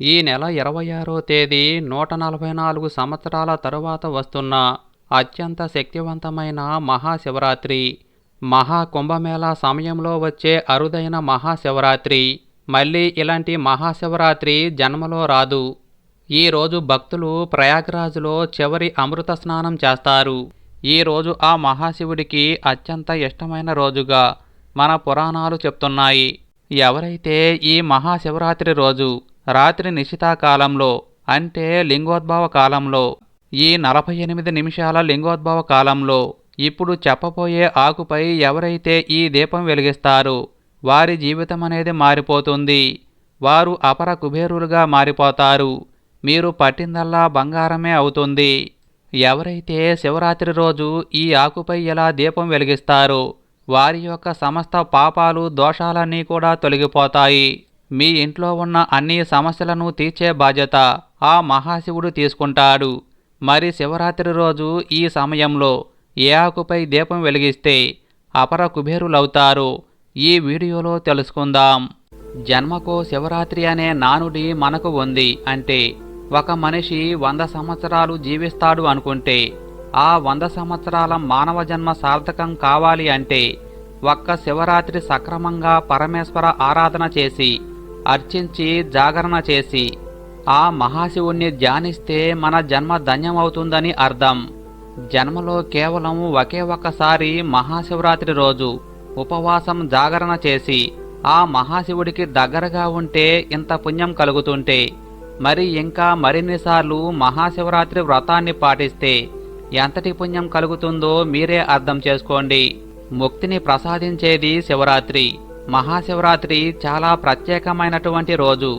ఈ నెల ఇరవై ఆరో తేదీ నూట నలభై నాలుగు సంవత్సరాల తరువాత వస్తున్న అత్యంత శక్తివంతమైన మహాశివరాత్రి. మహాకుంభమేళా సమయంలో వచ్చే అరుదైన మహాశివరాత్రి. మళ్ళీ ఇలాంటి మహాశివరాత్రి జన్మలో రాదు. ఈరోజు భక్తులు ప్రయాగ్రాజ్లో చివరి అమృత స్నానం చేస్తారు. ఈరోజు ఆ మహాశివుడికి అత్యంత ఇష్టమైన రోజుగా మన పురాణాలు చెప్తున్నాయి. ఎవరైతే ఈ మహాశివరాత్రి రోజు రాత్రి నిశితాకాలంలో అంటే లింగోద్భవ కాలంలో ఈ నలభై ఎనిమిది నిమిషాల లింగోద్భవ కాలంలో ఇప్పుడు చెప్పబోయే ఆకుపై ఎవరైతే ఈ దీపం వెలిగిస్తారో వారి జీవితం అనేది మారిపోతుంది. వారు అపర కుబేరులుగా మారిపోతారు. మీరు పట్టిందల్లా బంగారమే అవుతుంది. ఎవరైతే శివరాత్రి రోజు ఈ ఆకుపై ఎలా దీపం వెలిగిస్తారో వారి యొక్క సమస్త పాపాలు దోషాలన్నీ కూడా తొలగిపోతాయి. మీ ఇంట్లో ఉన్న అన్ని సమస్యలను తీర్చే బాధ్యత ఆ మహాశివుడు తీసుకుంటాడు. మరి శివరాత్రి రోజు ఈ సమయంలో ఏ ఆకుపై దీపం వెలిగిస్తే అపర కుబేరులవుతారు. ఈ వీడియోలో తెలుసుకుందాం. జన్మకు శివరాత్రి అనే నానుడి మనకు ఉంది అంటే ఒక మనిషి వంద సంవత్సరాలు జీవిస్తాడు అనుకుంటే ఆ వంద సంవత్సరాల మానవ జన్మ సార్థకం కావాలి అంటే ఒక్క శివరాత్రి సక్రమంగా పరమేశ్వర ఆరాధన చేసి అర్చించి జాగరణ చేసి ఆ మహాశివుణ్ణి ధ్యానిస్తే మన జన్మ ధన్యమవుతుందని అర్థం. జన్మలో కేవలం ఒకే ఒక్కసారి మహాశివరాత్రి రోజు ఉపవాసం జాగరణ చేసి ఆ మహాశివుడికి దగ్గరగా ఉంటే ఇంత పుణ్యం కలుగుతుంటే మరి ఇంకా మరిన్నిసార్లు మహాశివరాత్రి వ్రతాన్ని పాటిస్తే ఎంతటి పుణ్యం కలుగుతుందో మీరే అర్థం చేసుకోండి. ముక్తిని ప్రసాదించేది శివరాత్రి. మహాశివరాత్రి చాలా ప్రత్యేకమైనటువంటి రోజు.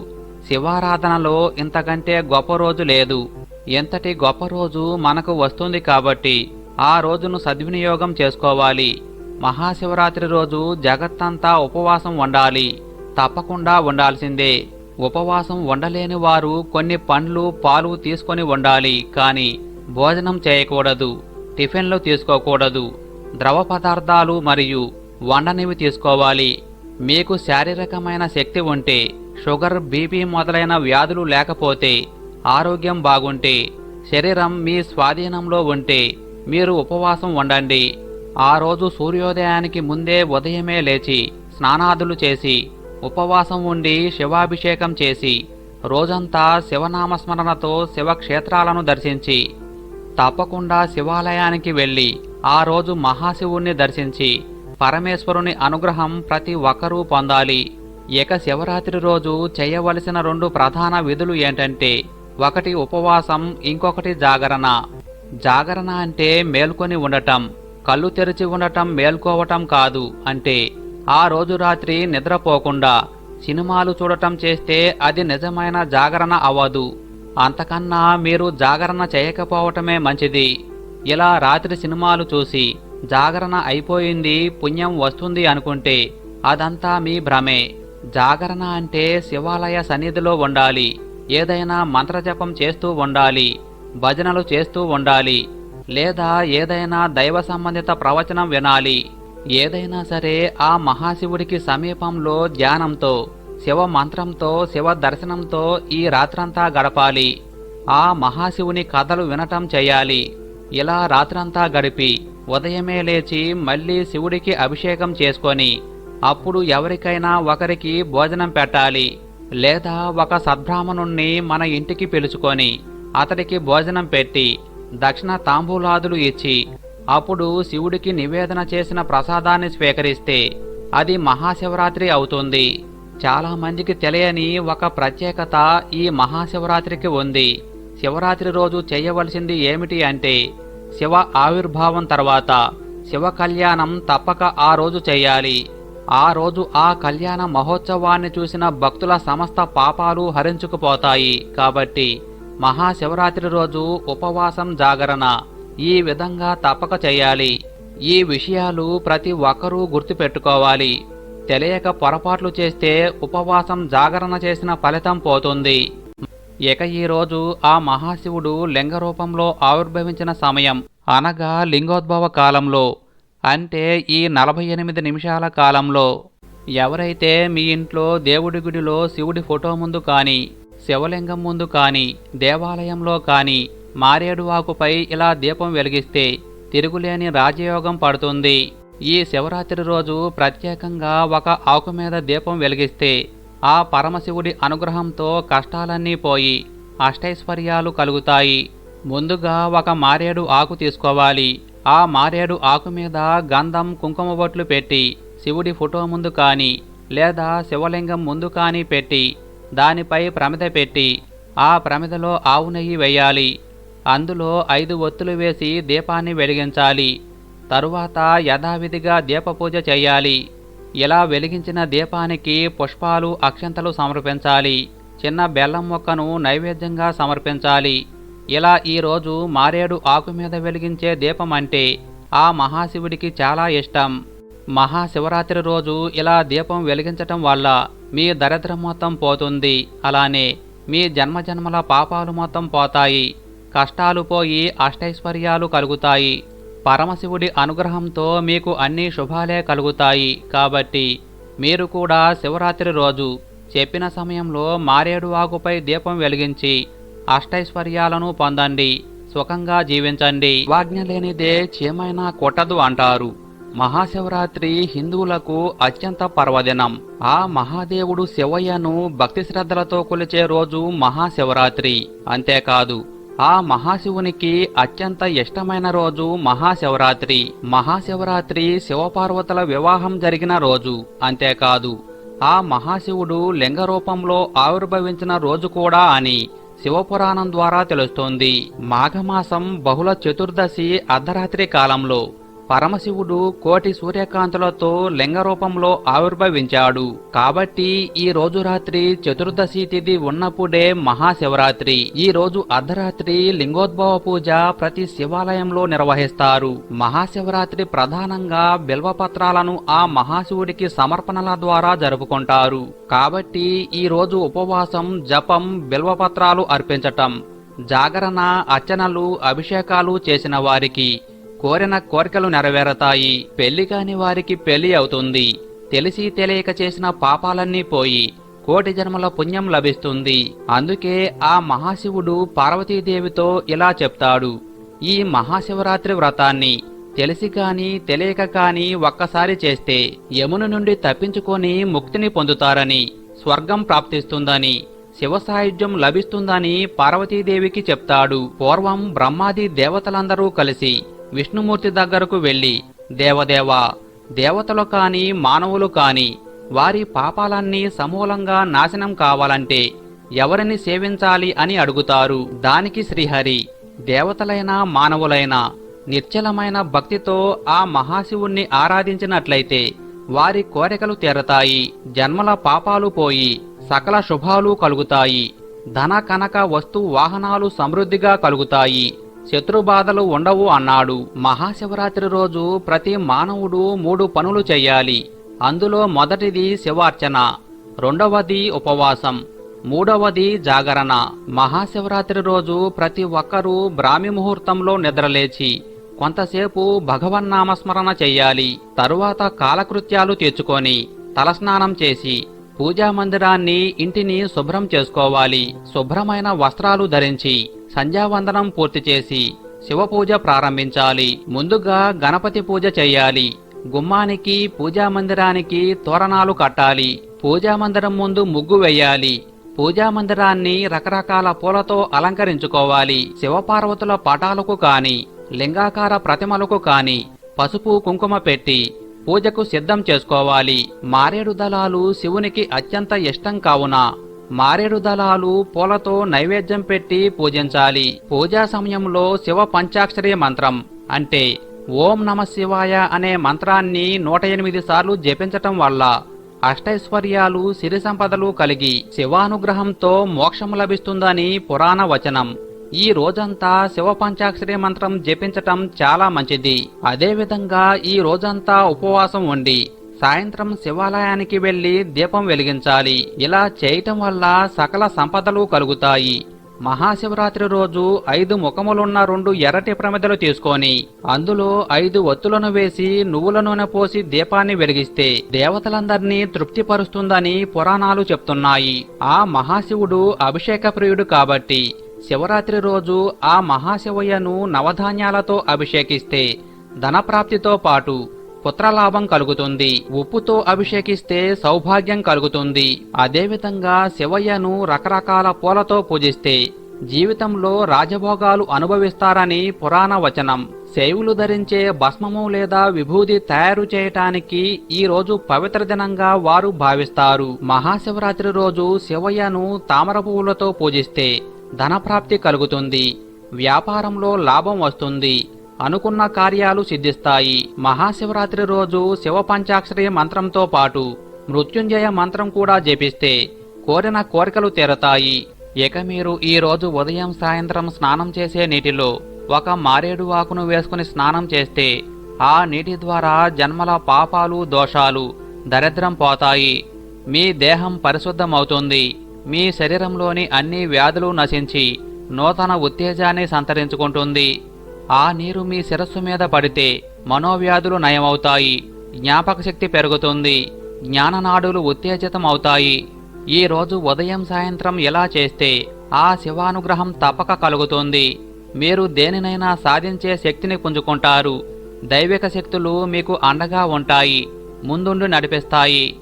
శివారాధనలో ఇంతకంటే గొప్ప రోజు లేదు. ఎంతటి గొప్ప రోజు మనకు వస్తుంది కాబట్టి ఆ రోజును సద్వినియోగం చేసుకోవాలి. మహాశివరాత్రి రోజు జగత్తంతా ఉపవాసం ఉండాలి తప్పకుండా ఉండాల్సిందే ఉపవాసం ఉండలేని వారు కొన్ని పండ్లు పాలు తీసుకొని ఉండాలి కానీ భోజనం చేయకూడదు టిఫిన్లు తీసుకోకూడదు ద్రవ పదార్థాలు మరియు వండనివి తీసుకోవాలి. మీకు శారీరకమైన శక్తి ఉంటే షుగర్ బీపీ మొదలైన వ్యాధులు లేకపోతే ఆరోగ్యం బాగుంటే శరీరం మీ స్వాధీనంలో ఉంటే మీరు ఉపవాసం ఉండండి. ఆ రోజు సూర్యోదయానికి ముందే ఉదయమే లేచి స్నానాదులు చేసి ఉపవాసం ఉండి శివాభిషేకం చేసి రోజంతా శివనామస్మరణతో శివక్షేత్రాలను దర్శించి తప్పకుండా శివాలయానికి వెళ్ళి ఆ రోజు మహాశివుణ్ణి దర్శించి పరమేశ్వరుని అనుగ్రహం ప్రతి ఒక్కరూ పొందాలి. ఇక శివరాత్రి రోజు చేయవలసిన రెండు ప్రధాన విధులు ఏంటంటే ఒకటి ఉపవాసం ఇంకొకటి జాగరణ. జాగరణ అంటే మేల్కొని ఉండటం కళ్ళు తెరిచి ఉండటం మేల్కోవటం కాదు అంటే ఆ రోజు రాత్రి నిద్రపోకుండా సినిమాలు చూడటం చేస్తే అది నిజమైన జాగరణ అవ్వదు. అంతకన్నా మీరు జాగరణ చేయకపోవటమే మంచిది. ఇలా రాత్రి సినిమాలు చూసి జాగరణ అయిపోయింది పుణ్యం వస్తుంది అనుకుంటే అదంతా మీ భ్రమే. జాగరణ అంటే శివాలయ సన్నిధిలో ఉండాలి ఏదైనా మంత్రజపం చేస్తూ ఉండాలి భజనలు చేస్తూ ఉండాలి లేదా ఏదైనా దైవ సంబంధిత ప్రవచనం వినాలి. ఏదైనా సరే ఆ మహాశివుడికి సమీపంలో ధ్యానంతో శివ మంత్రంతో శివ దర్శనంతో ఈ రాత్రంతా గడపాలి. ఆ మహాశివుని కథలు వినటం చేయాలి. ఇలా రాత్రంతా గడిపి ఉదయమే లేచి మళ్ళీ శివుడికి అభిషేకం చేసుకొని అప్పుడు ఎవరికైనా ఒకరికి భోజనం పెట్టాలి లేదా ఒక సద్బ్రాహ్మణుణ్ణి మన ఇంటికి పిలుచుకొని అతడికి భోజనం పెట్టి దక్షిణ తాంబూలాదులు ఇచ్చి అప్పుడు శివుడికి నివేదన చేసిన ప్రసాదాన్ని స్వీకరిస్తే అది మహాశివరాత్రి అవుతుంది. చాలా మందికి తెలియని ఒక ప్రత్యేకత ఈ మహాశివరాత్రికి ఉంది. శివరాత్రి రోజు చేయవలసింది ఏమిటి అంటే శివ ఆవిర్భావం తర్వాత శివ కళ్యాణం తప్పక ఆ రోజు చేయాలి. ఆ రోజు ఆ కళ్యాణ మహోత్సవాన్ని చూసిన భక్తుల సమస్త పాపాలు హరించుకుపోతాయి. కాబట్టి మహాశివరాత్రి రోజు ఉపవాసం జాగరణ ఈ విధంగా తప్పక చేయాలి. ఈ విషయాలు ప్రతి ఒక్కరూ గుర్తుపెట్టుకోవాలి. తెలియక పొరపాట్లు చేస్తే ఉపవాసం జాగరణ చేసిన ఫలితం పోతుంది. ఇక ఈ రోజు ఆ మహాశివుడు లింగ రూపంలో ఆవిర్భవించిన సమయం. అనగా లింగోద్భవ కాలంలో. అంటే ఈ నలభై ఎనిమిది నిమిషాల కాలంలో. ఎవరైతే మీ ఇంట్లో దేవుడి గుడిలో శివుడి ఫోటో ముందు కానీ శివలింగం ముందు కానీ దేవాలయంలో కానీ మారేడు ఆకుపై ఇలా దీపం వెలిగిస్తే తిరుగులేని రాజయోగం పడుతుంది. ఈ శివరాత్రి రోజు ప్రత్యేకంగా ఒక ఆకు మీద దీపం వెలిగిస్తే ఆ పరమశివుడి అనుగ్రహంతో కష్టాలన్నీ పోయి అష్టైశ్వర్యాలు కలుగుతాయి. ముందుగా ఒక మారేడు ఆకు తీసుకోవాలి. ఆ మారేడు ఆకు మీద గంధం కుంకుమ బొట్లు పెట్టి శివుడి ఫోటో ముందు కానీ లేదా శివలింగం ముందు కానీ పెట్టి దానిపై ప్రమిద పెట్టి ఆ ప్రమిదలో ఆవు నెయ్యి వేయాలి. అందులో ఐదు ఒత్తులు వేసి దీపాన్ని వెలిగించాలి. తరువాత యథావిధిగా దీపపూజ చేయాలి. ఇలా వెలిగించిన దీపానికి పుష్పాలు అక్షంతలు సమర్పించాలి. చిన్న బెల్లం మొక్కను నైవేద్యంగా సమర్పించాలి. ఇలా ఈరోజు మారేడు ఆకు మీద వెలిగించే దీపం అంటే ఆ మహాశివుడికి చాలా ఇష్టం. మహాశివరాత్రి రోజు ఇలా దీపం వెలిగించటం వల్ల మీ దరిద్రం మొత్తం పోతుంది. అలానే మీ జన్మజన్మల పాపాలు మొత్తం పోతాయి. కష్టాలు పోయి అష్టైశ్వర్యాలు కలుగుతాయి. పరమశివుడి అనుగ్రహంతో మీకు అన్ని శుభాలే కలుగుతాయి. కాబట్టి మీరు కూడా శివరాత్రి రోజు చెప్పిన సమయంలో మారేడు ఆకుపై దీపం వెలిగించి అష్టైశ్వర్యాలను పొందండి. సుఖంగా జీవించండి. వాజ్ఞ లేనిదే చేమైనా కొట్టదు అంటారు. మహాశివరాత్రి హిందువులకు అత్యంత పర్వదినం. ఆ మహాదేవుడు శివయ్యను భక్తి శ్రద్ధలతో కొలిచే రోజు మహాశివరాత్రి. అంతేకాదు ఆ మహాశివునికి అత్యంత ఇష్టమైన రోజు మహాశివరాత్రి. మహాశివరాత్రి శివపార్వతుల వివాహం జరిగిన రోజు. అంతేకాదు ఆ మహాశివుడు లింగ రూపంలో ఆవిర్భవించిన రోజు కూడా అని శివపురాణం ద్వారా తెలుస్తోంది. మాఘమాసం బహుళ చతుర్దశి అర్ధరాత్రి కాలంలో. పరమశివుడు కోటి సూర్యకాంతులతో లింగ రూపంలో ఆవిర్భవించాడు. కాబట్టి ఈ రోజు రాత్రి చతుర్దశి తిథి ఉన్నప్పుడే మహాశివరాత్రి. ఈ రోజు అర్ధరాత్రి లింగోద్భవ పూజ ప్రతి శివాలయంలో నిర్వహిస్తారు. మహాశివరాత్రి ప్రధానంగా బిల్వపత్రాలను ఆ మహాశివుడికి సమర్పణల ద్వారా జరుపుకుంటారు. కాబట్టి ఈ రోజు ఉపవాసం జపం బిల్వపత్రాలు అర్పించటం జాగరణ అర్చనలు అభిషేకాలు చేసిన వారికి. కోరిన కోరికలు నెరవేరతాయి. పెళ్ళి కాని వారికి పెళ్ళి అవుతుంది. తెలిసి తెలియక చేసిన పాపాలన్నీ పోయి కోటి జన్మల పుణ్యం లభిస్తుంది. అందుకే ఆ మహాశివుడు పార్వతీదేవితో ఇలా చెప్తాడు. ఈ మహాశివరాత్రి వ్రతాన్ని తెలిసి కాని తెలియక కాని ఒక్కసారి చేస్తే యమును నుండి తప్పించుకొని ముక్తిని పొందుతారని స్వర్గం ప్రాప్తిస్తుందని శివ సాయుధ్యం లభిస్తుందని పార్వతీదేవికి చెప్తాడు. పూర్వం బ్రహ్మాది దేవతలందరూ కలిసి విష్ణుమూర్తి దగ్గరకు వెళ్ళి దేవదేవా దేవతలు కాని మానవులు కాని వారి పాపాలన్నీ సమూలంగా నాశనం కావాలంటే ఎవరిని సేవించాలి అని అడుగుతారు. దానికి శ్రీహరి దేవతలైన మానవులైన నిర్చలమైన భక్తితో ఆ మహాశివుణ్ణి ఆరాధించినట్లయితే వారి కోరికలు తీరతాయి జన్మల పాపాలు పోయి సకల శుభాలు కలుగుతాయి ధన కనక వస్తు వాహనాలు సమృద్ధిగా కలుగుతాయి. శత్రుబాధలు ఉండవు అన్నాడు. మహాశివరాత్రి రోజు ప్రతి మానవుడు మూడు పనులు చేయాలి. అందులో మొదటిది శివార్చన రెండవది ఉపవాసం మూడవది జాగరణ. మహాశివరాత్రి రోజు ప్రతి ఒక్కరూ బ్రాహ్మి ముహూర్తంలో నిద్రలేచి కొంతసేపు భగవన్నామస్మరణ చెయ్యాలి తరువాత కాలకృత్యాలు తెచ్చుకొని తలస్నానం చేసి పూజా మందిరాన్ని ఇంటిని శుభ్రం చేసుకోవాలి. శుభ్రమైన వస్త్రాలు ధరించి సంధ్యావందనం పూర్తి చేసి శివపూజ ప్రారంభించాలి. ముందుగా గణపతి పూజ చేయాలి. గుమ్మానికి పూజా మందిరానికి తోరణాలు కట్టాలి. పూజా మందిరం ముందు ముగ్గు వేయాలి. పూజా మందిరాన్ని రకరకాల పూలతో అలంకరించుకోవాలి. శివపార్వతుల పటాలకు కాని లింగాకార ప్రతిమలకు కాని పసుపు కుంకుమ పెట్టి పూజకు సిద్ధం చేసుకోవాలి. మారేడు దళాలు శివునికి అత్యంత ఇష్టం కావున మారేడు దళాలు పూలతో నైవేద్యం పెట్టి పూజించాలి. పూజా సమయంలో శివ పంచాక్షరి మంత్రం అంటే ఓం నమ శివాయ అనే మంత్రాన్ని నూట ఎనిమిది సార్లు జపించటం వల్ల అష్టైశ్వర్యాలు సిరి సంపదలు కలిగి శివానుగ్రహంతో మోక్షం లభిస్తుందని పురాణ వచనం. ఈ రోజంతా శివ పంచాక్షరి మంత్రం జపించటం చాలా మంచిది. అదేవిధంగా ఈ రోజంతా ఉపవాసం ఉండి సాయంత్రం శివాలయానికి వెళ్ళి దీపం వెలిగించాలి. ఇలా చేయటం వల్ల సకల సంపదలు కలుగుతాయి. మహాశివరాత్రి రోజు ఐదు ముఖములున్న రెండు ఎర్రటి ప్రమిదలు తీసుకొని అందులో ఐదు ఒత్తులను వేసి నువ్వుల నూనె పోసి దీపాన్ని వెలిగిస్తే దేవతలందరినీ తృప్తిపరుస్తుందని పురాణాలు చెప్తున్నాయి. ఆ మహాశివుడు అభిషేక ప్రియుడు కాబట్టి శివరాత్రి రోజు ఆ మహాశివయ్యను నవధాన్యాలతో అభిషేకిస్తే ధనప్రాప్తితో పాటు పుత్రలాభం కలుగుతుంది. ఉప్పుతో అభిషేకిస్తే సౌభాగ్యం కలుగుతుంది. అదేవిధంగా శివయ్యను రకరకాల పూలతో పూజిస్తే జీవితంలో రాజభోగాలు అనుభవిస్తారని పురాణ వచనం. శైవులు ధరించే భస్మము లేదా విభూది తయారు చేయటానికి ఈ రోజు పవిత్ర దినంగా వారు భావిస్తారు. మహాశివరాత్రి రోజు శివయ్యను తామర పువ్వులతో పూజిస్తే ధనప్రాప్తి కలుగుతుంది. వ్యాపారంలో లాభం వస్తుంది. అనుకున్న కార్యాలు సిద్ధిస్తాయి. మహాశివరాత్రి రోజు శివ పంచాక్షరి మంత్రంతో పాటు మృత్యుంజయ మంత్రం కూడా జపిస్తే కోరిన కోరికలు తీరతాయి. ఇక మీరు ఈ రోజు ఉదయం సాయంత్రం స్నానం చేసే నీటిలో ఒక మారేడు ఆకును వేసుకుని స్నానం చేస్తే ఆ నీటి ద్వారా జన్మల పాపాలు దోషాలు దరిద్రం పోతాయి. మీ దేహం పరిశుద్ధమవుతుంది. మీ శరీరంలోని అన్ని వ్యాధులు నశించి నూతన ఉత్తేజాన్ని సంతరించుకుంటుంది. ఆ నీరు మీ శిరస్సు మీద పడితే మనోవ్యాధులు నయమవుతాయి. జ్ఞాపక శక్తి పెరుగుతుంది. జ్ఞాననాడులు ఉత్తేజితం అవుతాయి ఈ రోజు ఉదయం సాయంత్రం ఇలా చేస్తే ఆ శివానుగ్రహం తప్పక కలుగుతుంది. మీరు దేనినైనా సాధించే శక్తిని పుంజుకుంటారు. దైవిక శక్తులు మీకు అండగా ఉంటాయి. ముందుండి నడిపిస్తాయి.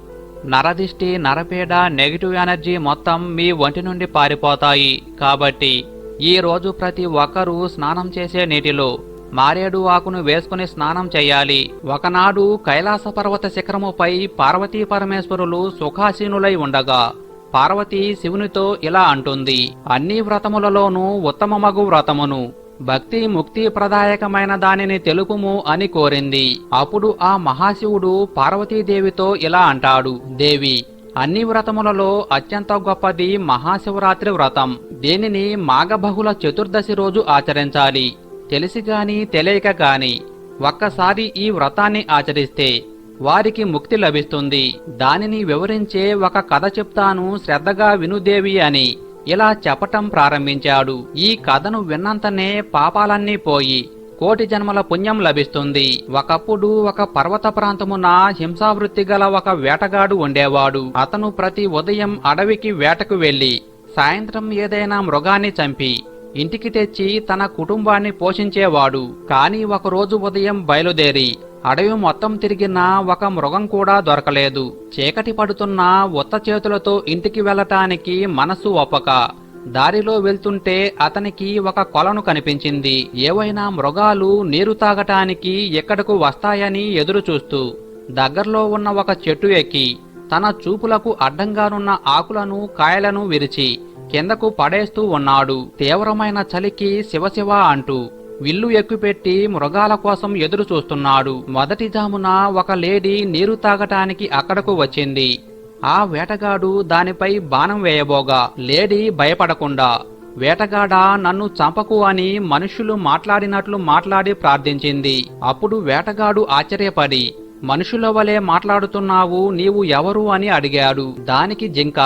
నరదిష్టి నరపీడ నెగిటివ్ ఎనర్జీ మొత్తం మీ ఒంటి నుండి పారిపోతాయి. కాబట్టి ఈ రోజు ప్రతి ఒక్కరూ స్నానం చేసే నీటిలో మారేడు ఆకును వేసుకుని స్నానం చేయాలి. ఒకనాడు కైలాస పర్వత శిఖరముపై పార్వతీ పరమేశ్వరులు సుఖాసీనులై ఉండగా పార్వతి శివునితో ఇలా అంటుంది. అన్ని వ్రతములలోనూ ఉత్తమమగు వ్రతమును భక్తి ముక్తి ప్రదాయకమైన దానిని తెలుపుము అని కోరింది. అప్పుడు ఆ మహాశివుడు పార్వతీదేవితో ఇలా అంటాడు దేవి అన్ని వ్రతములలో అత్యంత గొప్పది మహాశివరాత్రి వ్రతం. దీనిని మాఘబహుళ చతుర్దశి రోజు ఆచరించాలి. తెలిసి గాని తెలియక గాని ఒక్కసారి ఈ వ్రతాన్ని ఆచరిస్తే వారికి ముక్తి లభిస్తుంది. దానిని వివరించే ఒక కథ చెప్తాను శ్రద్ధగా వినుదేవి అని. ఇలా చెప్పటం ప్రారంభించాడు. ఈ కథను విన్నంతనే పాపాలన్నీ పోయి కోటి జన్మల పుణ్యం లభిస్తుంది. ఒకప్పుడు ఒక పర్వత ప్రాంతమున హింసావృత్తి గల ఒక వేటగాడు ఉండేవాడు. అతను ప్రతి ఉదయం అడవికి వేటకు వెళ్ళి సాయంత్రం ఏదైనా మృగాన్ని చంపి ఇంటికి తెచ్చి తన కుటుంబాన్ని పోషించేవాడు. కాని ఒకరోజు ఉదయం బయలుదేరి అడవి మొత్తం తిరిగినా ఒక మృగం కూడా దొరకలేదు. చీకటి పడుతున్న ఉత్త చేతులతో ఇంటికి వెళ్ళటానికి మనసు ఒప్పక. దారిలో వెళ్తుంటే అతనికి ఒక కొలను కనిపించింది. ఏవైనా మృగాలు నీరు తాగటానికి ఎక్కడకు వస్తాయని ఎదురుచూస్తూ దగ్గర్లో దగ్గరలో ఉన్న ఒక చెట్టు ఎక్కి తన చూపులకు అడ్డంగానున్న ఆకులను కాయలను విరిచి కిందకు పడేస్తూ ఉన్నాడు. తీవ్రమైన చలికి శివశివ అంటూ విల్లు ఎక్కుపెట్టి మృగాల కోసం ఎదురు చూస్తున్నాడు. మొదటి జామున ఒక లేడీ నీరు తాగటానికి అక్కడకు వచ్చింది. ఆ వేటగాడు దానిపై బాణం వేయబోగా. లేడీ భయపడకుండా వేటగాడ నన్ను చంపకు అని మనుషులు మాట్లాడినట్లు మాట్లాడి ప్రార్థించింది. అప్పుడు వేటగాడు ఆశ్చర్యపడి మనుషుల వలె మాట్లాడుతున్నావు నీవు ఎవరు అని అడిగాడు. దానికి జింక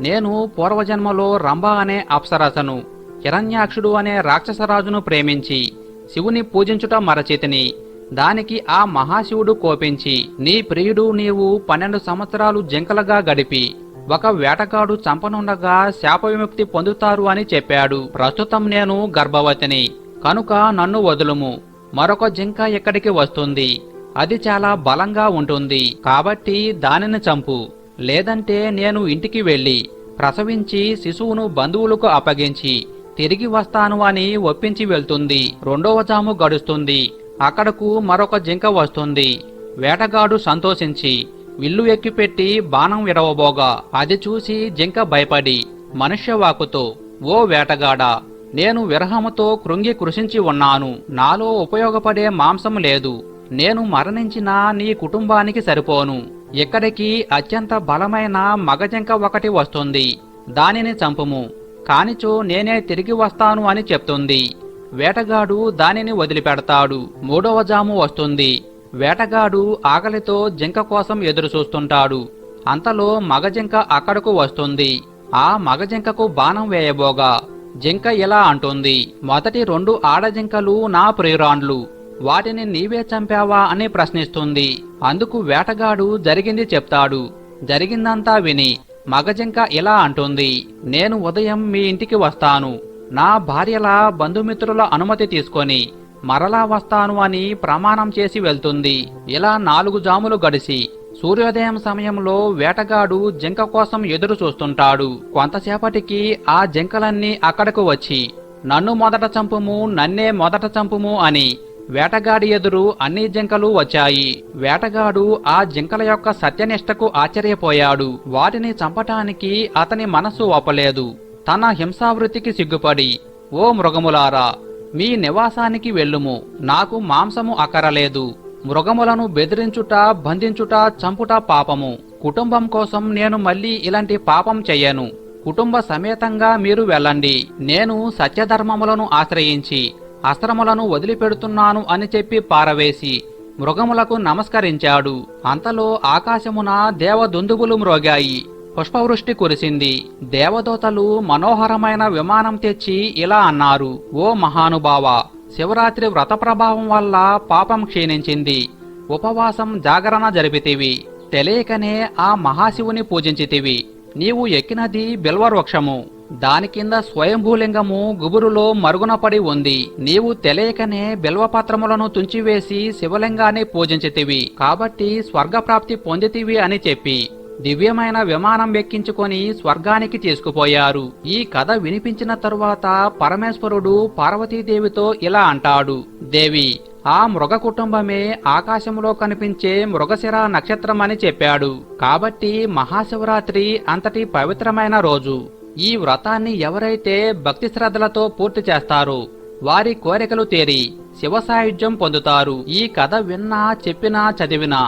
నేను పూర్వజన్మలో రంభ అనే అప్సరసను హిరణ్యాక్షుడు అనే రాక్షసరాజును ప్రేమించి శివుని పూజించుట మరచితిని. దానికి ఆ మహాశివుడు కోపించి నీ ప్రియుడు నీవు పన్నెండు సంవత్సరాలు జింకలుగా గడిపి ఒక వేటగాడు చంపనుండగా శాప విముక్తి పొందుతారు అని చెప్పాడు. ప్రస్తుతం నేను గర్భవతిని కనుక నన్ను వదులుము. మరొక జింక ఇక్కడికి వస్తుంది. అది చాలా బలంగా ఉంటుంది. కాబట్టి దానిని చంపు. లేదంటే నేను ఇంటికి వెళ్ళి ప్రసవించి శిశువును బంధువులకు అప్పగించి తిరిగి వస్తాను అని ఒప్పించి వెళ్తుంది. రెండవ జాము గడుస్తుంది. అక్కడకు మరొక జింక వస్తుంది. వేటగాడు సంతోషించి విల్లు ఎక్కిపెట్టి బాణం విడవబోగా. అది చూసి జింక భయపడి మనుష్యవాకుతో ఓ వేటగాడా నేను విరహముతో కృంగి కృషించి ఉన్నాను. నాలో ఉపయోగపడే మాంసం లేదు. నేను మరణించినా నీ కుటుంబానికి సరిపోను. ఇక్కడికి అత్యంత బలమైన మగజింక ఒకటి వస్తుంది. దానిని చంపుము. కానిచో నేనే తిరిగి వస్తాను అని చెప్తుంది. వేటగాడు దానిని వదిలిపెడతాడు. మూడవ జాము వస్తుంది. వేటగాడు ఆకలితో జింక కోసం ఎదురుచూస్తుంటాడు. అంతలో మగజింక అక్కడకు వస్తుంది. ఆ మగజింకకు బాణం వేయబోగా. జింక ఇలా అంటుంది. మొదటి రెండు ఆడజింకలు నా ప్రియురాండ్లు. వాటిని నీవే చంపావా అని ప్రశ్నిస్తుంది. అందుకు వేటగాడు జరిగింది చెప్తాడు. జరిగిందంతా విని మగజింక ఇలా అంటుంది. నేను ఉదయం మీ ఇంటికి వస్తాను. నా భార్యల బంధుమిత్రుల అనుమతి తీసుకొని మరలా వస్తాను అని ప్రమాణం చేసి వెళ్తుంది. ఇలా నాలుగు జాములు గడిచి సూర్యోదయం సమయంలో వేటగాడు జింక కోసం ఎదురు చూస్తుంటాడు. కొంతసేపటికి ఆ జింకలన్నీ అక్కడకు వచ్చి నన్ను మొదట చంపుము నన్నే మొదట చంపుము అని వేటగాడి ఎదురు అన్ని జింకలు వచ్చాయి. వేటగాడు ఆ జింకల యొక్క సత్యనిష్టకు ఆశ్చర్యపోయాడు. వాటిని చంపటానికి అతని మనస్సు ఒప్పలేదు. తన హింసావృత్తికి సిగ్గుపడి ఓ మృగములారా మీ నివాసానికి వెళ్ళుము. నాకు మాంసము అక్కరలేదు. మృగములను బెదిరించుట బంధించుట చంపుట పాపము. కుటుంబం కోసం నేను మళ్ళీ ఇలాంటి పాపం చెయ్యను. కుటుంబ సమేతంగా మీరు వెళ్ళండి. నేను సత్యధర్మములను ఆశ్రయించి అస్త్రములను వదిలిపెడుతున్నాను అని చెప్పి పారవేసి మృగములకు నమస్కరించాడు. అంతలో ఆకాశమున దేవదుందుబులు మ్రోగాయి. పుష్పవృష్టి కురిసింది. దేవదూతలు మనోహరమైన విమానం తెచ్చి ఇలా అన్నారు ఓ మహానుభావ శివరాత్రి వ్రత ప్రభావం వల్ల పాపం క్షీణించింది. ఉపవాసం జాగరణ జరిపితివి. తెలియకనే ఆ మహాశివుని పూజించితివి. నీవు ఎక్కినది బిల్వవృక్షము. దాని కింద స్వయంభూలింగము గుబురులో మరుగున పడి ఉంది. నీవు తెలియకనే బిల్వపత్రములను తుంచివేసి శివలింగాన్ని పూజించితివి. కాబట్టి స్వర్గప్రాప్తి పొందితివి అని చెప్పి దివ్యమైన విమానం ఎక్కించుకొని స్వర్గానికి తీసుకుపోయారు. ఈ కథ వినిపించిన తరువాత పరమేశ్వరుడు పార్వతీదేవితో ఇలా అంటాడు. దేవి ఆ మృగ కుటుంబమే ఆకాశంలో కనిపించే మృగశిర నక్షత్రం అని చెప్పాడు. కాబట్టి మహాశివరాత్రి అంతటి పవిత్రమైన రోజు. ఈ వ్రతాన్ని ఎవరైతే భక్తి శ్రద్ధలతో పూర్తి చేస్తారో వారి కోరికలు తీరి శివసాయుధ్యం పొందుతారు. ఈ కథ విన్నా చెప్పినా చదివినా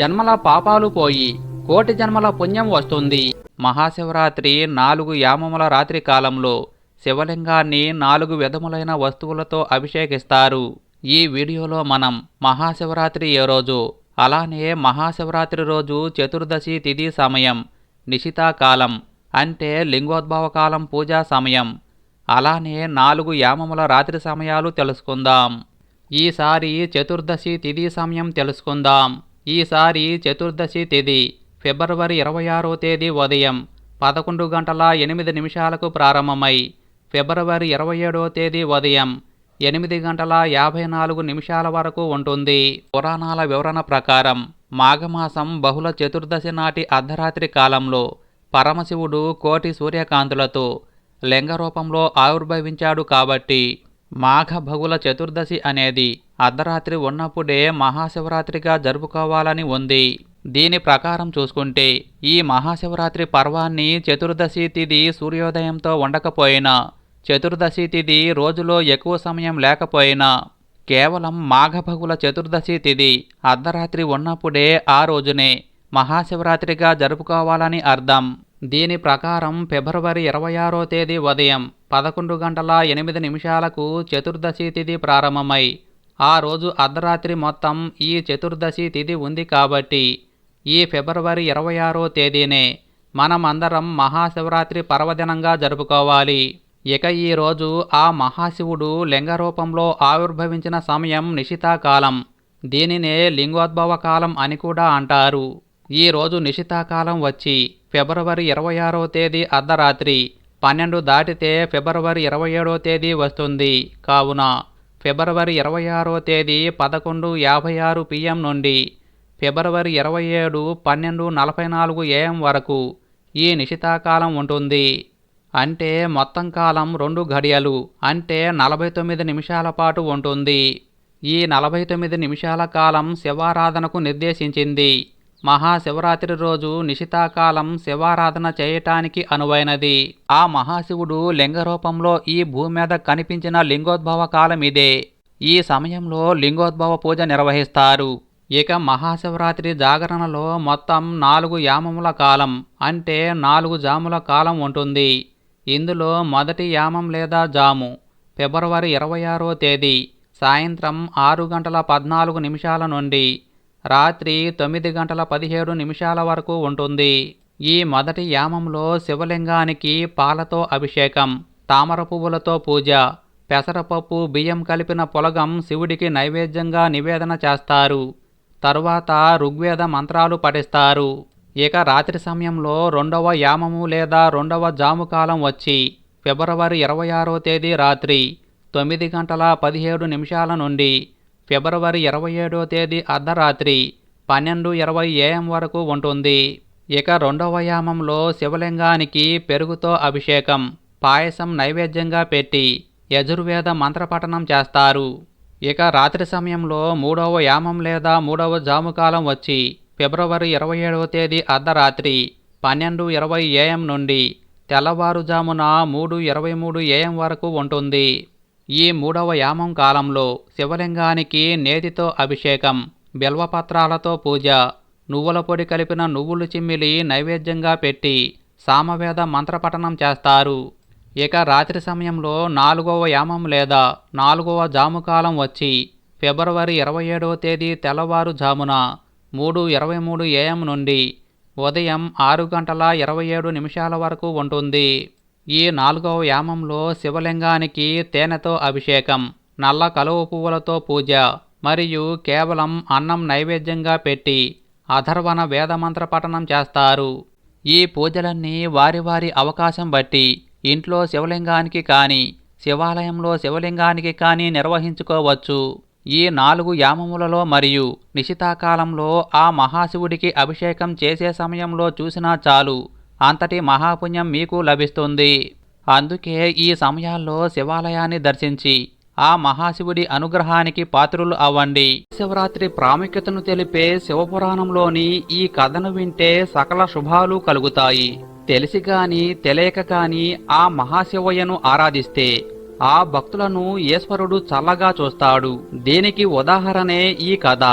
జన్మల పాపాలు పోయి కోటి జన్మల పుణ్యం వస్తుంది. మహాశివరాత్రి నాలుగు యామముల రాత్రి కాలంలో శివలింగాన్ని నాలుగు విధములైన వస్తువులతో అభిషేకిస్తారు. ఈ వీడియోలో మనం మహాశివరాత్రి ఏ రోజు అలానే మహాశివరాత్రి రోజు చతుర్దశి తిథి సమయం నిశితాకాలం అంటే లింగోద్భవ కాలం పూజా సమయం. అలానే నాలుగు యామముల రాత్రి సమయాలు తెలుసుకుందాం. ఈసారి చతుర్దశి తిథి సమయం తెలుసుకుందాం. ఈసారి చతుర్దశి తిథి ఫిబ్రవరి ఇరవై ఆరో తేదీ ఉదయం పదకొండు గంటల ఎనిమిది నిమిషాలకు ప్రారంభమై ఫిబ్రవరి ఇరవై ఏడో తేదీ ఉదయం ఎనిమిది గంటల యాభై నాలుగు నిమిషాల వరకు ఉంటుంది. పురాణాల వివరణ ప్రకారం మాఘమాసం బహుళ చతుర్దశి నాటి అర్ధరాత్రి కాలంలో పరమశివుడు కోటి సూర్యకాంతులతో లింగ రూపంలో ఆవిర్భవించాడు కాబట్టి మాఘ భగుల చతుర్దశి అనేది అర్ధరాత్రి ఉన్నప్పుడే మహాశివరాత్రిగా జరుపుకోవాలని ఉంది. దీని ప్రకారం చూసుకుంటే ఈ మహాశివరాత్రి పర్వాన్ని చతుర్దశి తిథి సూర్యోదయంతో ఉండకపోయినా చతుర్దశి తిథి రోజులో ఎక్కువ సమయం లేకపోయినా కేవలం మాఘభగుల చతుర్దశి తిథి అర్ధరాత్రి ఉన్నప్పుడే ఆ రోజునే మహాశివరాత్రిగా జరుపుకోవాలని అర్థం. దీని ప్రకారం ఫిబ్రవరి ఇరవై ఆరో తేదీ ఉదయం పదకొండు గంటల ఎనిమిది నిమిషాలకు చతుర్దశి తిథి ప్రారంభమై ఆ రోజు అర్ధరాత్రి మొత్తం ఈ చతుర్దశి తిథి ఉంది కాబట్టి ఈ ఫిబ్రవరి ఇరవై ఆరో తేదీనే మనమందరం మహాశివరాత్రి పర్వదినంగా జరుపుకోవాలి. ఇక ఈ రోజు ఆ మహాశివుడు లింగ రూపంలో ఆవిర్భవించిన సమయం నిశితాకాలం. దీనినే లింగోద్భవ కాలం అని కూడా అంటారు. ఈ రోజు నిశితాకాలం వచ్చి ఫిబ్రవరి ఇరవై ఆరో తేదీ అర్ధరాత్రి. పన్నెండు దాటితే ఫిబ్రవరి ఇరవై ఏడవ తేదీ వస్తుంది. కావున ఫిబ్రవరి ఇరవై ఆరో తేదీ పదకొండు యాభై ఆరు పిఎం నుండి ఫిబ్రవరి ఇరవై ఏడు పన్నెండు నలభై నాలుగు ఏఎం వరకు ఈ నిశితాకాలం ఉంటుంది. అంటే మొత్తం కాలం రెండు ఘడియలు అంటే నలభై తొమ్మిది నిమిషాల పాటు ఉంటుంది. ఈ నలభై తొమ్మిది నిమిషాల కాలం శివారాధనకు నిర్దేశించింది. మహాశివరాత్రి రోజు నిశితాకాలం శివారాధన చేయటానికి అనువైనది. ఆ మహాశివుడు లింగ రూపంలో ఈ భూమి మీద కనిపించిన లింగోద్భవ కాలం ఇదే. ఈ సమయంలో లింగోద్భవ పూజ నిర్వహిస్తారు. ఇక మహాశివరాత్రి జాగరణలో మొత్తం నాలుగు యామముల కాలం అంటే నాలుగు జాముల కాలం ఉంటుంది. ఇందులో మొదటి యామం లేదా జాము ఫిబ్రవరి ఇరవై ఆరో తేదీ సాయంత్రం ఆరు గంటల పద్నాలుగు నిమిషాల నుండి రాత్రి తొమ్మిది గంటల పదిహేడు నిమిషాల వరకు ఉంటుంది. ఈ మొదటి యామంలో శివలింగానికి పాలతో అభిషేకం తామర పువ్వులతో పూజ పెసరపప్పు బియ్యం కలిపిన పొలగం శివుడికి నైవేద్యంగా నివేదన చేస్తారు. తరువాత ఋగ్వేద మంత్రాలు పఠిస్తారు. ఇక రాత్రి సమయంలో రెండవ యామము లేదా రెండవ జాముకాలం వచ్చి ఫిబ్రవరి ఇరవై ఆరో తేదీ రాత్రి తొమ్మిది గంటల పదిహేడు నిమిషాల నుండి ఫిబ్రవరి ఇరవై ఏడో తేదీ అర్ధరాత్రి పన్నెండు ఇరవై ఏఎం వరకు ఉంటుంది. ఇక రెండవ యామంలో శివలింగానికి పెరుగుతో అభిషేకం పాయసం నైవేద్యంగా పెట్టి యజుర్వేద మంత్రపఠనం చేస్తారు. ఇక రాత్రి సమయంలో మూడవ యామం లేదా మూడవ జాముకాలం వచ్చి ఫిబ్రవరి ఇరవై ఏడవ తేదీ అర్ధరాత్రి పన్నెండు ఇరవై ఏఎం నుండి తెల్లవారుజామున మూడు ఇరవై మూడు ఏఎం వరకు ఉంటుంది. ఈ మూడవ యామం కాలంలో శివలింగానికి నేతితో అభిషేకం బిల్వపత్రాలతో పూజ నువ్వుల పొడి కలిపిన నువ్వులు చిమ్మిలి నైవేద్యంగా పెట్టి సామవేద మంత్రపఠనం చేస్తారు. ఇక రాత్రి సమయంలో నాలుగవ యామం లేదా నాలుగవ జాముకాలం వచ్చి ఫిబ్రవరి ఇరవై ఏడవ తేదీ తెల్లవారుజామున మూడు ఇరవై మూడు ఏఎం నుండి ఉదయం ఆరు గంటల ఇరవై ఏడు నిమిషాల వరకు ఉంటుంది. ఈ నాలుగవ యామంలో శివలింగానికి తేనెతో అభిషేకం నల్ల కలువ పువ్వులతో పూజ మరియు కేవలం అన్నం నైవేద్యంగా పెట్టి అధర్వణ వేదమంత్ర పఠనం చేస్తారు. ఈ పూజలన్నీ వారి వారి అవకాశం బట్టి ఇంట్లో శివలింగానికి కానీ శివాలయంలో శివలింగానికి కానీ నిర్వహించుకోవచ్చు. ఈ నాలుగు యామములలో మరియు నిశితాకాలంలో ఆ మహాశివుడికి అభిషేకం చేసే సమయంలో చూసినా చాలు. అంతటి మహాపుణ్యం మీకు లభిస్తుంది. అందుకే ఈ సమయాల్లో శివాలయాన్ని దర్శించి ఆ మహాశివుడి అనుగ్రహానికి పాత్రులు అవ్వండి. శివరాత్రి ప్రాముఖ్యతను తెలిపే శివపురాణంలోని ఈ కథను వింటే సకల శుభాలు కలుగుతాయి. తెలిసి గాని తెలియక గాని ఆ మహాశివయ్యను ఆరాధిస్తే ఆ భక్తులను ఈశ్వరుడు చల్లగా చూస్తాడు. దీనికి ఉదాహరణే ఈ కథ.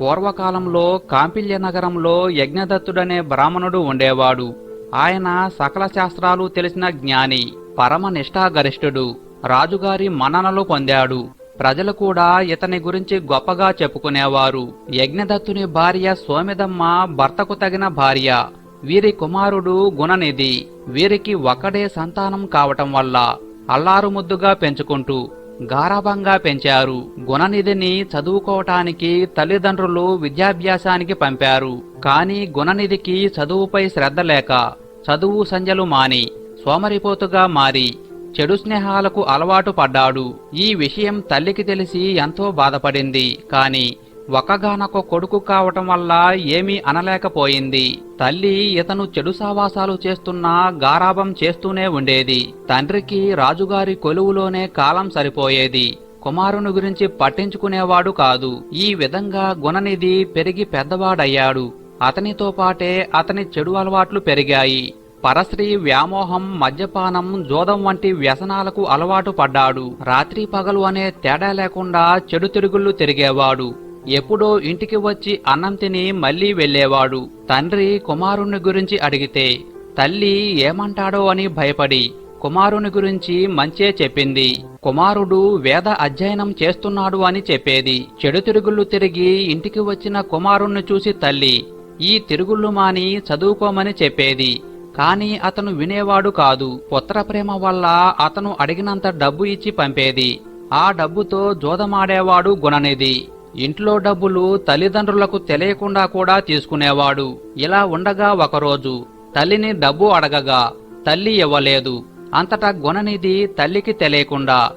పూర్వకాలంలో కాంపిల్య నగరంలో యజ్ఞదత్తుడనే బ్రాహ్మణుడు ఉండేవాడు. ఆయన సకల శాస్త్రాలు తెలిసిన జ్ఞాని పరమ నిష్ఠాగరిష్ఠుడు రాజుగారి మన్ననలు పొందాడు. ప్రజలు కూడా ఇతని గురించి గొప్పగా చెప్పుకునేవారు. యజ్ఞదత్తుని భార్య సోమిదమ్మ భర్తకు తగిన భార్య. వీరి కుమారుడు గుణనిధి. వీరికి ఒకడే సంతానం కావటం వల్ల అల్లారు ముద్దుగా పెంచుకుంటూ గారాభంగా పెంచారు. గుణనిధిని చదువుకోవటానికి తల్లిదండ్రులు విద్యాభ్యాసానికి పంపారు. కాని గుణనిధికి చదువుపై శ్రద్ధ లేక చదువు సంజలు మాని సోమరిపోతుగా మారి చెడు స్నేహాలకు అలవాటు పడ్డాడు. ఈ విషయం తల్లికి తెలిసి ఎంతో బాధపడింది. కాని ఒకగానొక కొడుకు కావటం వల్ల ఏమీ అనలేకపోయింది. తల్లి ఇతను చెడు సావాసాలు చేస్తున్నా గారాభం చేస్తూనే ఉండేది. తండ్రికి రాజుగారి కొలువులోనే కాలం సరిపోయేది. కుమారుని గురించి పట్టించుకునేవాడు కాదు. ఈ విధంగా గుణనిధి పెరిగి పెద్దవాడయ్యాడు. అతనితో పాటే అతని చెడు అలవాట్లు పెరిగాయి. పరశ్రీ వ్యామోహం మద్యపానం జోదం వంటి వ్యసనాలకు అలవాటు పడ్డాడు. రాత్రి పగలు అనే తేడా లేకుండా చెడు తిరుగుళ్ళు తిరిగేవాడు. ఎప్పుడో ఇంటికి వచ్చి అన్నం తిని మళ్ళీ వెళ్ళేవాడు తండ్రి కుమారుణ్ణి గురించి అడిగితే తల్లి ఏమంటాడో? అని భయపడి కుమారుని గురించి మంచే చెప్పింది. కుమారుడు వేద అధ్యయనం చేస్తున్నాడు అని చెప్పేది. చెడు తిరుగుళ్ళు తిరిగి ఇంటికి వచ్చిన కుమారుణ్ణి చూసి తల్లి ఈ తిరుగుళ్ళు మాని చదువుకోమని చెప్పేది. కాని అతను వినేవాడు కాదు. పుత్ర ప్రేమ వల్ల అతను అడిగినంత డబ్బు ఇచ్చి పంపేది. ఆ డబ్బుతో జోదమాడేవాడు గుణనిధి. ఇంట్లో డబ్బులు తల్లిదండ్రులకు తెలియకుండా కూడా తీసుకునేవాడు. ఇలా ఉండగా ఒకరోజు తల్లిని డబ్బు అడగగా తల్లి ఇవ్వలేదు. అంతటా గుణనిధి తల్లికి తెలియకుండా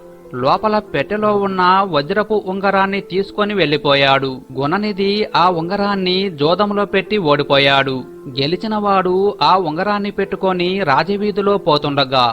లోపల పెట్టెలో ఉన్న వజ్రపు ఉంగరాన్ని తీసుకొని వెళ్ళిపోయాడు గుణనిధి ఆ ఉంగరాన్ని జోదంలో పెట్టి ఓడిపోయాడు. గెలిచినవాడు ఆ ఉంగరాన్ని పెట్టుకొని రాజవీధిలో పోతుండగా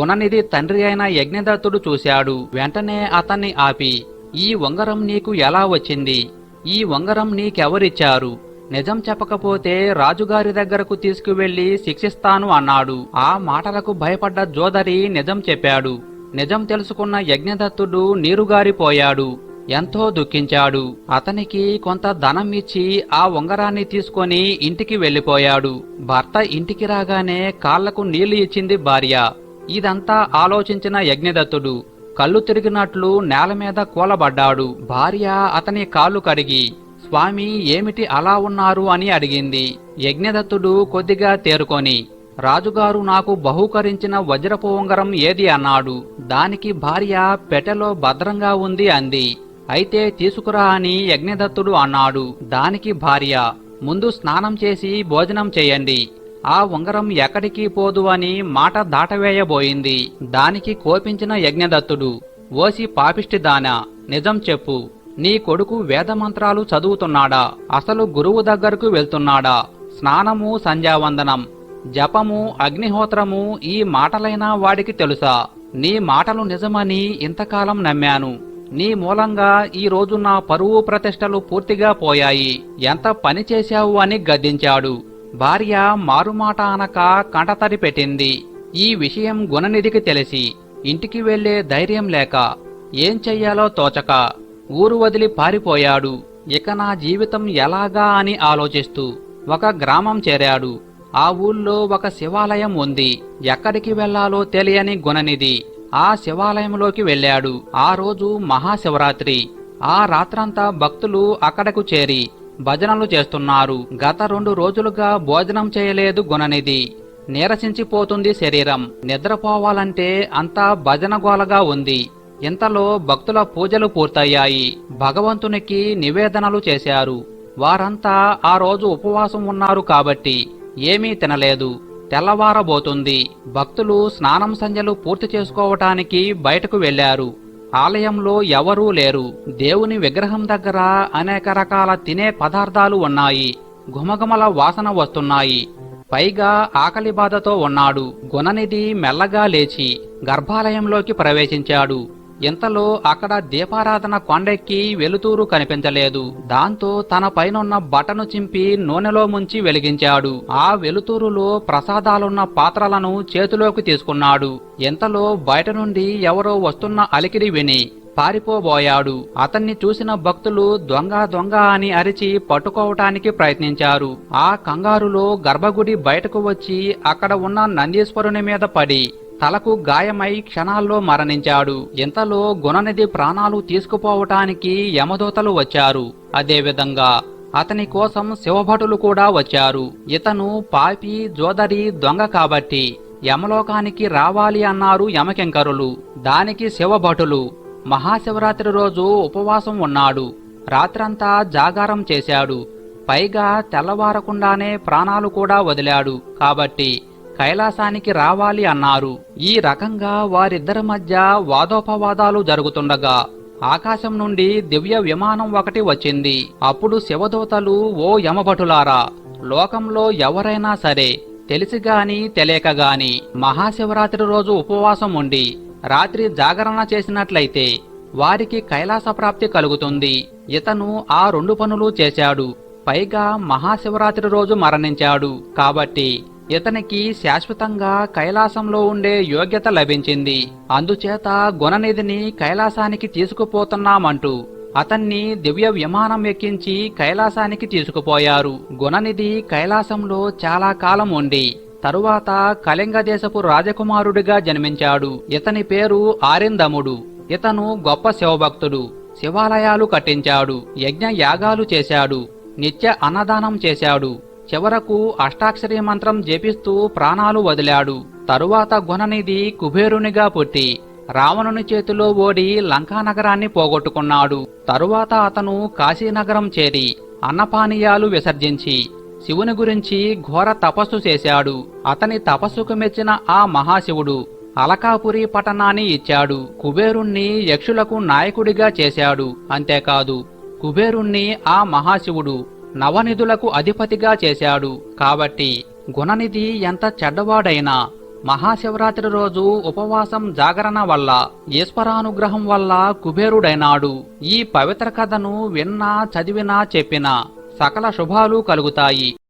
గుణనిధి తండ్రి అయిన యజ్ఞదత్తుడు చూశాడు. వెంటనే అతన్ని ఆపి ఈ ఉంగరం నీకు ఎలా వచ్చింది? ఈ ఉంగరం నీకెవరిచ్చారు? నిజం చెప్పకపోతే రాజుగారి దగ్గరకు తీసుకువెళ్ళి శిక్షిస్తాను అన్నాడు. ఆ మాటలకు భయపడ్డ జోదరి నిజం చెప్పాడు. నిజం తెలుసుకున్న యజ్ఞదత్తుడు నీరుగారిపోయాడు. ఎంతో దుఃఖించాడు. అతనికి కొంత ధనం ఇచ్చి ఆ ఉంగరాన్ని తీసుకొని ఇంటికి వెళ్ళిపోయాడు భర్త ఇంటికి రాగానే కాళ్ళకు నీళ్ళు ఇచ్చింది భార్య. ఇదంతా ఆలోచించిన యజ్ఞదత్తుడు కళ్ళు తిరిగినట్లు నేల మీద కూలబడ్డాడు. భార్య అతని కాళ్ళు కడిగి స్వామి ఏమిటి అలా ఉన్నారు? అని అడిగింది. యజ్ఞదత్తుడు కొద్దిగా తేరుకొని రాజుగారు నాకు బహూకరించిన వజ్రపు ఉంగరం ఏది అన్నాడు. దానికి భార్య పెట్టెలో భద్రంగా ఉంది అంది. అయితే తీసుకురా అని యజ్ఞదత్తుడు అన్నాడు. దానికి భార్య ముందు స్నానం చేసి భోజనం చేయండి. ఆ ఉంగరం ఎక్కడికి పోదు అని మాట దాటవేయబోయింది. దానికి కోపించిన యజ్ఞదత్తుడు ఓసి పాపిష్టి దానా నిజం చెప్పు. నీ కొడుకు వేదమంత్రాలు చదువుతున్నాడా? అసలు గురువు దగ్గరకు వెళ్తున్నాడా? స్నానము సంధ్యావందనం. జపము అగ్నిహోత్రము ఈ మాటలైనా వాడికి తెలుసా? నీ మాటలు నిజమని ఇంతకాలం నమ్మాను. నీ మూలంగా ఈ రోజు నా పరువు ప్రతిష్టలు పూర్తిగా పోయాయి. ఎంత పని చేశావు అని గద్దించాడు. భార్య మారుమాట అనక కంటతడి పెట్టింది. ఈ విషయం గుణనిధికి తెలిసి ఇంటికి వెళ్ళే ధైర్యం లేక ఏం చెయ్యాలో తోచక ఊరు వదిలి పారిపోయాడు. ఇక నా జీవితం ఎలాగా అని ఆలోచిస్తూ ఒక గ్రామం చేరాడు. ఆ ఊళ్ళో ఒక శివాలయం ఉంది. ఎక్కడికి వెళ్ళాలో తెలియని గుణనిధి. ఆ శివాలయంలోకి వెళ్ళాడు. ఆ రోజు మహాశివరాత్రి. ఆ రాత్రంతా భక్తులు అక్కడకు చేరి భజనలు చేస్తున్నారు. గత రెండు రోజులుగా భోజనం చేయలేదు గుణనిధి. నీరసించిపోతుంది శరీరం. నిద్రపోవాలంటే అంతా భజనగోలగా ఉంది. ఇంతలో భక్తుల పూజలు పూర్తయ్యాయి. భగవంతునికి నివేదనలు చేశారు. వారంతా ఆ రోజు ఉపవాసం ఉన్నారు కాబట్టి ఏమీ తినలేదు. తెల్లవారబోతుంది. భక్తులు స్నానం సంజలు పూర్తి చేసుకోవటానికి బయటకు వెళ్ళారు ఆలయంలో ఎవరూ లేరు. దేవుని విగ్రహం దగ్గర అనేక రకాల తినే పదార్థాలు ఉన్నాయి. గుమగుమల వాసన వస్తున్నాయి. పైగా ఆకలి బాధతో ఉన్నాడు. గుణనిధి మెల్లగా లేచి గర్భాలయంలోకి ప్రవేశించాడు. ఇంతలో అక్కడ దీపారాధన కొండెక్కి వెలుతూరు కనిపించలేదు. దాంతో తన పైనున్న బటను చింపి నూనెలో ముంచి వెలిగించాడు. ఆ వెలుతూరులో ప్రసాదాలున్న పాత్రలను చేతిలోకి తీసుకున్నాడు. ఇంతలో బయట నుండి ఎవరో వస్తున్న అలికిడి విని పారిపోబోయాడు. అతన్ని చూసిన భక్తులు దొంగ దొంగ అని అరిచి పట్టుకోవటానికి ప్రయత్నించారు. ఆ కంగారులో గర్భగుడి బయటకు వచ్చి అక్కడ ఉన్న నందీశ్వరుని మీద పడి తలకు గాయమై క్షణాల్లో మరణించాడు. ఇంతలో గుణనిధి ప్రాణాలు తీసుకుపోవటానికి యమదూతలు వచ్చారు. అదేవిధంగా అతని కోసం శివభటులు కూడా వచ్చారు. ఇతను పాపి జోదరి దొంగ కాబట్టి యమలోకానికి రావాలి అన్నారు యమకింకరులు. దానికి శివభటులు మహాశివరాత్రి రోజు ఉపవాసం ఉన్నాడు. రాత్రంతా జాగారం చేశాడు. పైగా తెల్లవారకుండానే ప్రాణాలు కూడా వదిలాడు. కాబట్టి కైలాసానికి రావాలి అన్నారు. ఈ రకంగా వారిద్దరి మధ్య వాదోపవాదాలు జరుగుతుండగా ఆకాశం నుండి దివ్య విమానం ఒకటి వచ్చింది. అప్పుడు శివదూతలు ఓ యమభటులారా లోకంలో ఎవరైనా సరే తెలిసి తెలియకగాని తెలియక మహాశివరాత్రి రోజు ఉపవాసం ఉండి రాత్రి జాగరణ చేసినట్లయితే వారికి కైలాస ప్రాప్తి కలుగుతుంది. ఇతను ఆ రెండు పనులు చేశాడు. పైగా మహాశివరాత్రి రోజు మరణించాడు. కాబట్టి ఇతనికి శాశ్వతంగా కైలాసంలో ఉండే యోగ్యత లభించింది. అందుచేత గుణనిధిని కైలాసానికి తీసుకుపోతున్నామంటూ అతన్ని దివ్య విమానం ఎక్కించి కైలాసానికి తీసుకుపోయారు. గుణనిధి కైలాసంలో చాలా కాలం ఉండి తరువాత కళింగ దేశపు రాజకుమారుడిగా జన్మించాడు. ఇతని పేరు ఆరిందముడు. ఇతను గొప్ప శివభక్తుడు. శివాలయాలు కట్టించాడు. యజ్ఞ యాగాలు చేశాడు. నిత్య అన్నదానం చేశాడు. చివరకు అష్టాక్షరి మంత్రం జపిస్తూ ప్రాణాలు వదిలాడు. తరువాత గుణనిధి కుబేరునిగా పుట్టి రావణుని చేతిలో ఓడి లంకానగరాన్ని పోగొట్టుకున్నాడు. తరువాత అతను కాశీనగరం చేరి అన్నపానీయాలు విసర్జించి శివుని గురించి ఘోర తపస్సు చేశాడు. అతని తపస్సుకు మెచ్చిన ఆ మహాశివుడు అలకాపురి పట్టణాన్ని ఇచ్చాడు. కుబేరుణ్ణి యక్షులకు నాయకుడిగా చేశాడు. అంతేకాదు కుబేరుణ్ణి ఆ మహాశివుడు నవనిధులకు అధిపతిగా చేశాడు. కాబట్టి గుణనిధి ఎంత చెడ్డవాడైనా మహాశివరాత్రి రోజు ఉపవాసం జాగరణ వల్ల ఈశ్వరానుగ్రహం వల్ల కుబేరుడైనాడు. ఈ పవిత్ర కథను విన్నా చదివినా చెప్పినా సకల శుభాలు కలుగుతాయి.